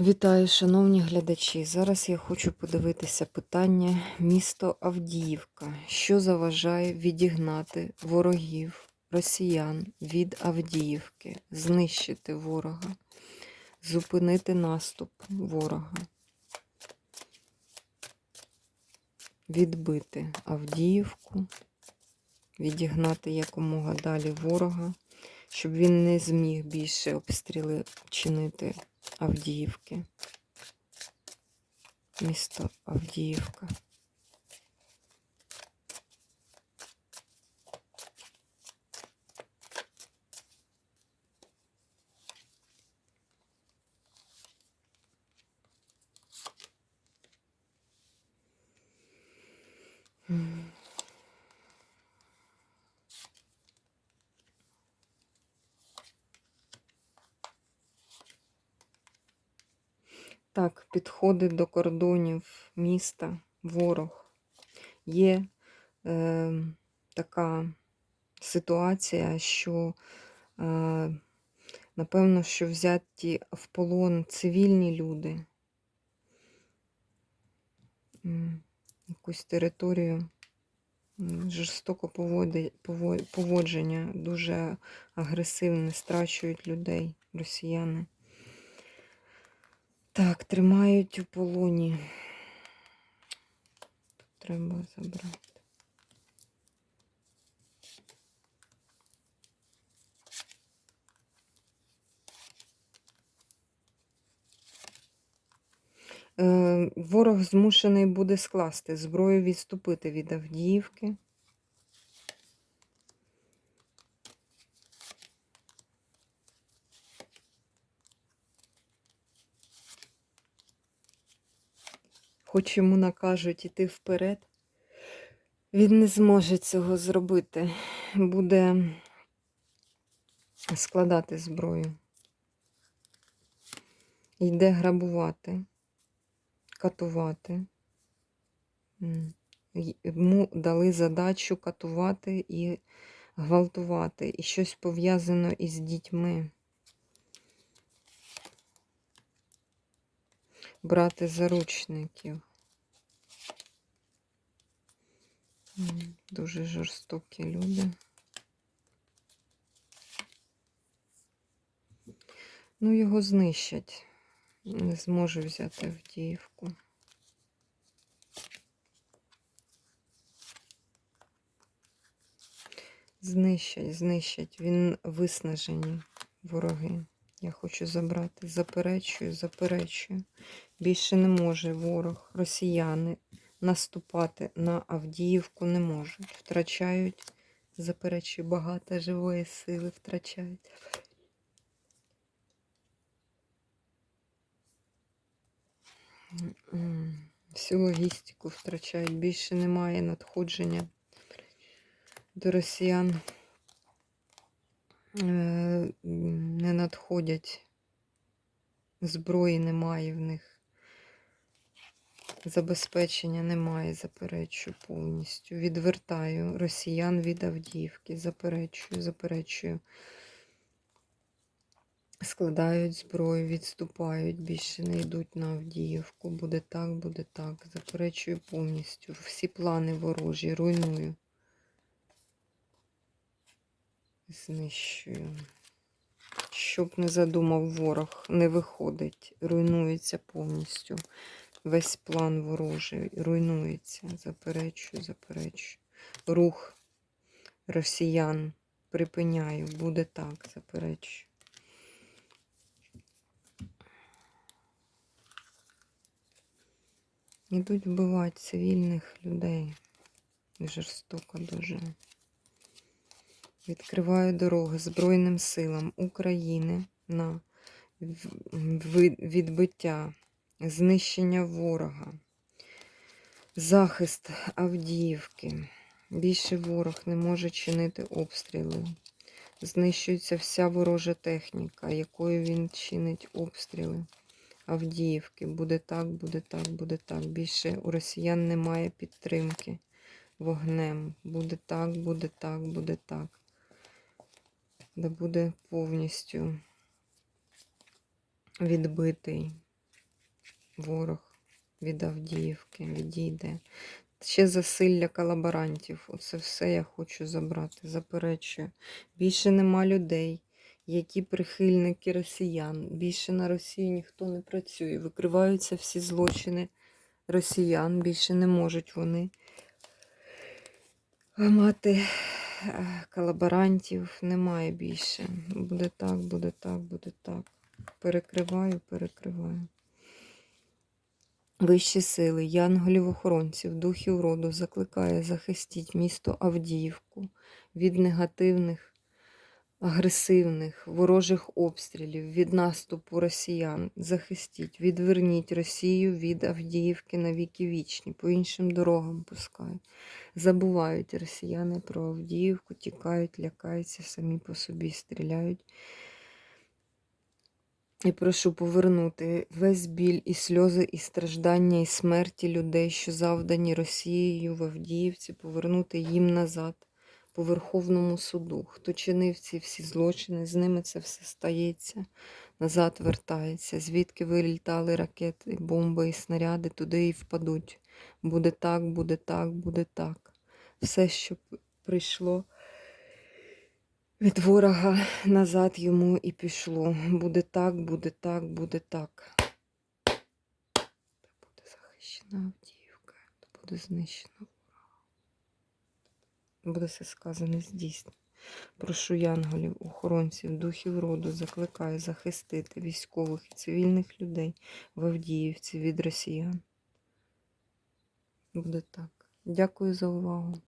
Вітаю, шановні глядачі. Зараз я хочу подивитися питання місто Авдіївка. Що заважає відігнати ворогів, росіян від Авдіївки, знищити ворога, зупинити наступ ворога, відбити Авдіївку, відігнати якомога далі ворога, щоб він не зміг більше обстріли чинити Авдіївки. Місто Авдіївка. М. Так, підходить до кордонів міста ворог. Є е, така ситуація, що, е, напевно, що взяті в полон цивільні люди. Якусь територію жорстоко поводження, дуже агресивне, страчують людей, росіяни. Так, тримають у полоні. Тут треба забрати. Е, Ворог змушений буде скласти зброю, відступити від Авдіївки. Хоч йому накажуть іти вперед, він не зможе цього зробити. Буде складати зброю. Йде грабувати, катувати. Йому дали задачу катувати і гвалтувати, і щось пов'язано із дітьми. Брати заручників. Дуже жорстокі люди. Ну, його знищать. Не зможе взяти Авдіївку. Знищать, знищать. Він виснажені вороги. Я хочу забрати. Заперечую, заперечую. Більше не може ворог, росіяни наступати на Авдіївку не можуть. Втрачають, заперечую, багато живої сили втрачають. Всю логістику втрачають. Більше немає надходження до росіян. Е, Не надходять. Зброї немає в них. Забезпечення немає, заперечую повністю. Відвертаю росіян від Авдіївки. Заперечую, заперечую. Складають зброю, відступають, більше не йдуть на Авдіївку. Буде так, буде так. Заперечую повністю. Всі плани ворожі, руйную. Знищую. Щоб не задумав ворог, не виходить, руйнується повністю. Весь план ворожий руйнується. Заперечую, заперечую. Рух росіян припиняю. Буде так, заперечую. Ідуть вбивати цивільних людей. Жорстоко дуже. Відкриваю дороги Збройним силам України на відбиття, знищення ворога, захист Авдіївки. Більше ворог не може чинити обстріли. Знищується вся ворожа техніка, якою він чинить обстріли. Авдіївки. Буде так, буде так, буде так. Більше у росіян немає підтримки вогнем. Буде так, буде так, буде так. Де буде повністю відбитий ворог від Авдіївки, відійде. Ще засилля колаборантів. Оце все я хочу забрати. Заперечую. Більше нема людей, які прихильники росіян. Більше на Росії ніхто не працює. Викриваються всі злочини росіян. Більше не можуть вони мати е, колаборантів. Немає більше. Буде так, буде так, буде так. Перекриваю, перекриваю. Вищі сили, янголів-охоронців, духів роду закликає захистіть місто Авдіївку від негативних, агресивних, ворожих обстрілів, від наступу росіян. Захистіть, відверніть Росію від Авдіївки на віки вічні, по іншим дорогам пускай. Забувають росіяни про Авдіївку, тікають, лякаються, самі по собі стріляють. І прошу повернути весь біль і сльози, і страждання, і смерті людей, що завдані Росією в Авдіївці, повернути їм назад по Верховному суду. Хто чинив ці всі злочини, з ними це все стається, назад вертається. Звідки вилітали ракети, бомби і снаряди, туди і впадуть. Буде так, буде так, буде так. Все, що прийшло від ворога назад йому і пішло. Буде так, буде так, буде так. Та буде захищена Авдіївка, та буде знищено ворога. Буде все сказане здійснено. Прошу янголів, охоронців, духів роду, закликаю захистити військових і цивільних людей в Авдіївці від росіян. Буде так. Дякую за увагу.